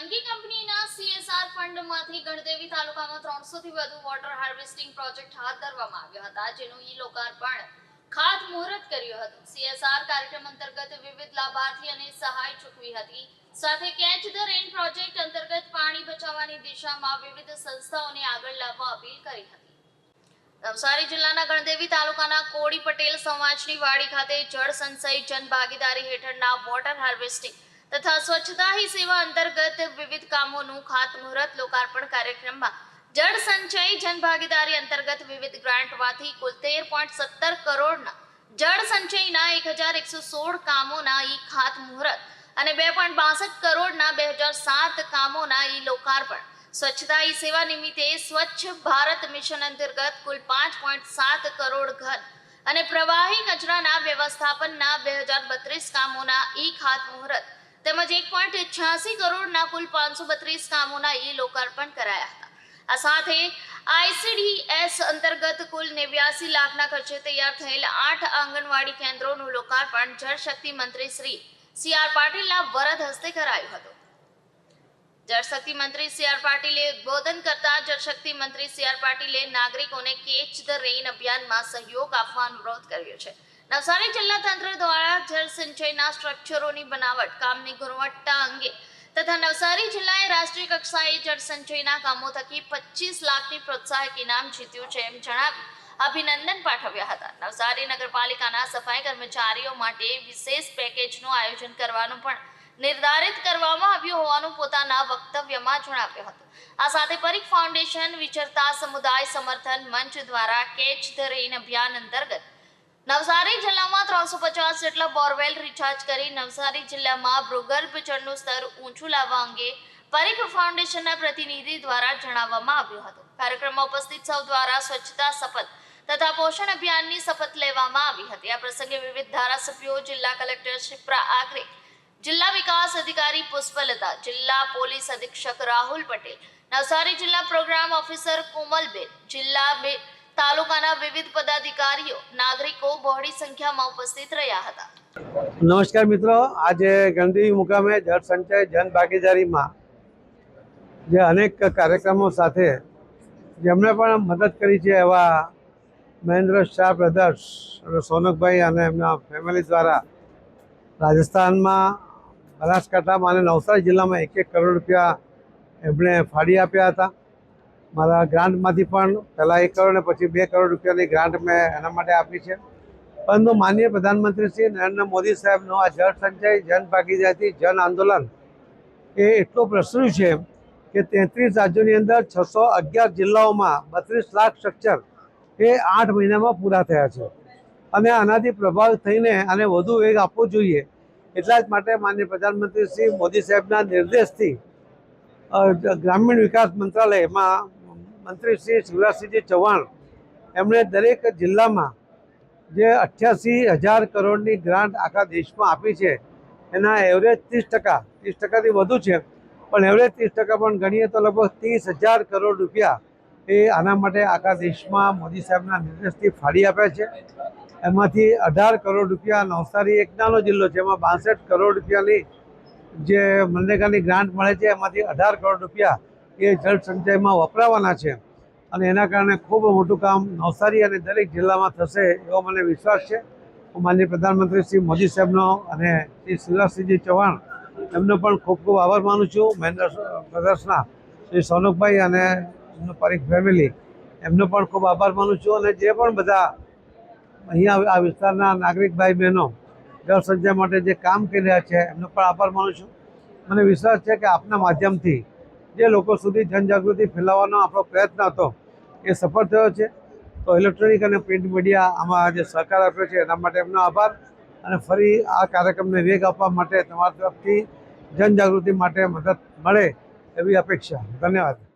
ખાનગી કંપનીના સીએસઆર ફંડમાંથી ગણદેવી તાલુકામાં ત્રણસો થી વધુ વોટર હાર્વેસ્ટિંગ પ્રોજેક્ટ હાથ ધરવામાં આવ્યા હતા, જેનું ઈ લોકાર્પણ ખાતમુહૂર્ત કર્યું હતું. સીએસઆર કાર્યક્રમ અંતર્ગત વિવિધ લાભાર્થી અને સહાય ચૂકવી હતી. સાથે કેચ ધ રેન પ્રોજેક્ટ અંતર્ગત પાણી બચાવવાની દિશામાં વિવિધ સંસ્થાઓને આગળ લાવવા અપીલ કરી હતી. નવસારી જિલ્લાના ગણદેવી તાલુકાના કોડી પટેલ સમાજની વાડી ખાતે જળ સંચય જન ભાગીદારી હેઠળના વોટર હાર્વેસ્ટિંગ તથા સ્વચ્છતા હી સેવા અંતર્ગત વિવિધ કામોનું ખાતમુહૂર્ત, લોકાર્પણ કાર્યક્રમમાં જળ સંચય, જનભાગીદારી અંતર્ગત વિવિધ ગ્રાન્ટમાંથી કુલ તેર પોઈન્ટ સત્તર કરોડના જળ સંચયના એક હજાર એકસો સોળ કામોના ઈ ખાતમુહૂર્ત અને બે પોઈન્ટ બાસઠ કરોડના બે હજાર સાત કામોના ઈ લોકાર્પણ. સ્વચ્છતા ઈ સેવા નિમિત્તે સ્વચ્છ ભારત મિશન અંતર્ગત કુલ પાંચ પોઈન્ટ સાત કરોડ ઘન અને પ્રવાહી કચરાના વ્યવસ્થાપનના બે હજાર બત્રીસ કામોના ઈ ખાતમુહૂર્ત તેમજ એક પોઈન્ટ છ્યાસી કરોડના કુલ પાંચસો બત્રીસ કામોના ઈ લોકાર્પણ કરાયા હતા. આ સાથે આઈસીડીએસ અંતર્ગત કુલ નેવ્યાસી લાખના ખર્ચે તૈયાર થયેલ આઠ આંગણવાડી કેન્દ્રોનું લોકાર્પણ જળશક્તિ મંત્રી શ્રી સી આર પાટીલના વરદ હસ્તે કરાયું હતું. જળશક્તિ મંત્રી સી આર પાટીલે ઉદ્બોધન કરતા જળશક્તિ મંત્રી સી આર પાટીલે નાગરિકોને કેચ ધ રેઇન અભિયાનમાં સહયોગ આપવા અનુરોધ કર્યો છે. નવસારી જિલ્લા તંત્ર દ્વારા જળ સંચયના સ્ટ્રક્ચરોની બનાવટ, કામની ગુણવત્તા અંગે તથા નવસારી જિલ્લાએ રાષ્ટ્રીય કક્ષાએ જળ સંચયના કામો થકી પચીસ લાખની પ્રોત્સાહક ઇનામ જીત્યું છે એમ જણાવી અભિનંદન પાઠવ્યા હતા. નવસારી નગરપાલિકાના સફાઈ કર્મચારીઓ માટે વિશેષ પેકેજનું આયોજન કરવાનું પણ નિર્ધારિત કરવામાં આવ્યું હોવાનું પોતાના વક્તવ્યમાં જણાવ્યું હતું. આ સાથે પરીખ ફાઉન્ડેશન, વિચરતા સમુદાય સમર્થન મંચ દ્વારા કેચ ધ રેઇન અભિયાન અંતર્ગત નવસારી જિલ્લામાં ત્રણસો પચાસ જેટલા બોરવેલ રિચાર્જ કરી નવસારી જિલ્લામાં ભૂગર્ભ જળનું સ્તર ઊંચું લાવવા અંગે પરીખ ફાઉન્ડેશનના પ્રતિનિધિ દ્વારા જણાવવામાં આવ્યું હતું. કાર્યક્રમમાં ઉપસ્થિત સૌ દ્વારા સ્વચ્છતા, શપથ તથા પોષણ અભિયાનની શપથ લેવામાં આવી હતી. આ પ્રસંગે વિવિધ ધારાસભ્યો, જિલ્લા કલેક્ટર શિપ્રા આગ્રે જિલ્લા વિકાસ અધિકારી પુષ્પલતા, જિલ્લા પોલીસ અધિક્ષક રાહુલ પટેલ, નવસારી જિલ્લા પ્રોગ્રામ ઓફિસર કોમલબેન, જિલ્લા તાલુકાના વિવિધ પદાધિકારીઓ, નાગરિકો બહોળી સંખ્યામાં ઉપસ્થિત રહ્યા હતા. નમસ્કાર મિત્રો, આજે ગણદેવી મુકામે જળ સંચય જન ભાગીદારીમાં જે અનેક કાર્યક્રમો સાથે જેમણે પણ મદદ કરી છે એવા મહેન્દ્ર શાહ બ્રધર્સ સોનકભાઈ અને એમના ફેમિલી દ્વારા રાજસ્થાનમાં બનાસકાંઠામાં અને નવસારી જિલ્લામાં એક એક કરોડ રૂપિયા એમણે ફાળી આપ્યા હતા. મારા ગ્રાન્ટમાંથી પણ પહેલાં એક કરોડ પછી બે કરોડ રૂપિયાની ગ્રાન્ટ મેં એના માટે આપી છે. પરંતુ માનનીય પ્રધાનમંત્રી શ્રી નરેન્દ્ર મોદી સાહેબનો આ જળ સંચય, જન ભાગીદારી, જન આંદોલન એ એટલું પ્રસર્યું છે કે તેત્રીસ રાજ્યોની અંદર છસો અગિયાર જિલ્લાઓમાં બત્રીસ લાખ સ્ટ્રક્ચર એ આઠ મહિનામાં પૂરા થયા છે. અને આનાથી પ્રભાવિત થઈને આને વધુ વેગ આપવો જોઈએ એટલા જ માટે માનનીય પ્રધાનમંત્રી શ્રી મોદી સાહેબના નિર્દેશથી ગ્રામીણ વિકાસ મંત્રાલયમાં મંત્રી શ્રી શિવરાજસિંહજી ચૌહાણ, એમણે દરેક જિલ્લામાં જે અઠ્યાસી હજાર કરોડની ગ્રાન્ટ આખા દેશમાં આપી છે, એના એવરેજ ત્રીસ ટકા, ત્રીસ ટકાથી વધુ છે, પણ એવરેજ ત્રીસ ટકા પણ ગણીએ તો લગભગ ત્રીસ હજાર કરોડ રૂપિયા એ આના માટે આખા દેશમાં મોદી સાહેબના નિર્દેશથી ફાળી આપ્યા છે. એમાંથી અઢાર કરોડ રૂપિયા નવસારી એક નાનો જિલ્લો છે, એમાં બાસઠ કરોડ રૂપિયાની જે મનરેગાની ગ્રાન્ટ મળે છે, એમાંથી અઢાર કરોડ રૂપિયા એ જળ સંચયમાં વપરાવાના છે. અને એના કારણે ખૂબ મોટું કામ નવસારી અને દરેક જિલ્લામાં થશે એવો મને વિશ્વાસ છે. હું માનનીય પ્રધાનમંત્રી શ્રી મોદી સાહેબનો અને શ્રી શિવરાજસિંહજી ચૌહાણ એમનો પણ ખૂબ ખૂબ આભાર માનું છું. મહેન્દ્ર બ્રધર્સના શ્રી સોનકભાઈ અને એમનું પરિક ફેમિલી એમનો પણ ખૂબ આભાર માનું છું. અને જે પણ બધા અહીંયા આ વિસ્તારના નાગરિક ભાઈ બહેનો જળ સંચય માટે જે કામ કરી રહ્યા છે એમનો પણ આભાર માનું છું. મને વિશ્વાસ છે કે આપના માધ્યમથી જે લોકો સુધી જનજાગૃતિ ફેલાવવાનો આપણો પ્રયત્ન હતો, એ સફળ થયો છે. તો ઇલેક્ટ્રોનિક અને પ્રિન્ટ મીડિયા આમાં જે સહકાર આપ્યો છે, એના માટે એમનો આભાર. અને ફરી આ કાર્યક્રમને વેગ આપવા માટે તમારા તરફથી જનજાગૃતિ માટે મદદ મળે એવી અપેક્ષા. ધન્યવાદ.